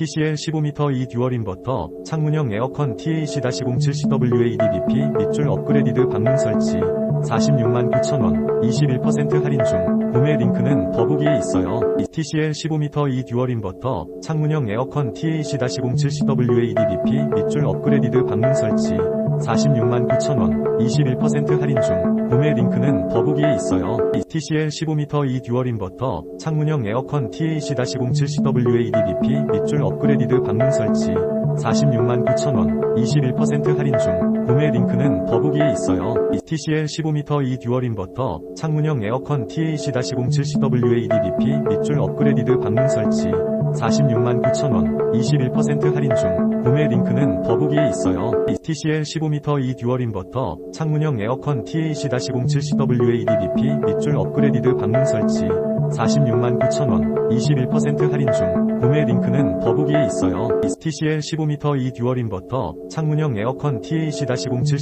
TCL 15m 2 듀얼 인버터, 창문형 에어컨 TAC-07CWADBP 밑줄 업그레이드 방문 설치, 46만 9천원, 21% 할인 중, 더보기에 있어요. TCL 15m 2 듀얼 인버터, 창문형 에어컨 TAC-07CWADBP 밑줄 업그레이드 방문 설치, 46만 9천원, 21% 할인 중, 구매 링크는 더보기에 있어요. TCL 15m 2 듀얼 인버터, 창문형 에어컨 TAC-07CWADBP 밑줄 업그레이드 방문 설치, 46만 9천원, 21% 할인 중, 구매 링크는 더보기에 있어요. TCL 15m 2 듀얼 인버터, 창문형 에어컨 TAC-07CWADBP 밑줄 업그레이드 방문 설치, 46만 9천원, 21% 할인 중, 구매 링크는 더보기에 있어요. TCL 15m 2 듀얼 인버터, 창문형 에어컨 TAC-07CWADBP 밑줄 업그레이드 방문 설치, 46만 9천원, 21% 할인 중, 구매 링크는 더보기에 있어요. TCL 15m 2 듀얼 인버터, 창문형 에어컨 TAC-07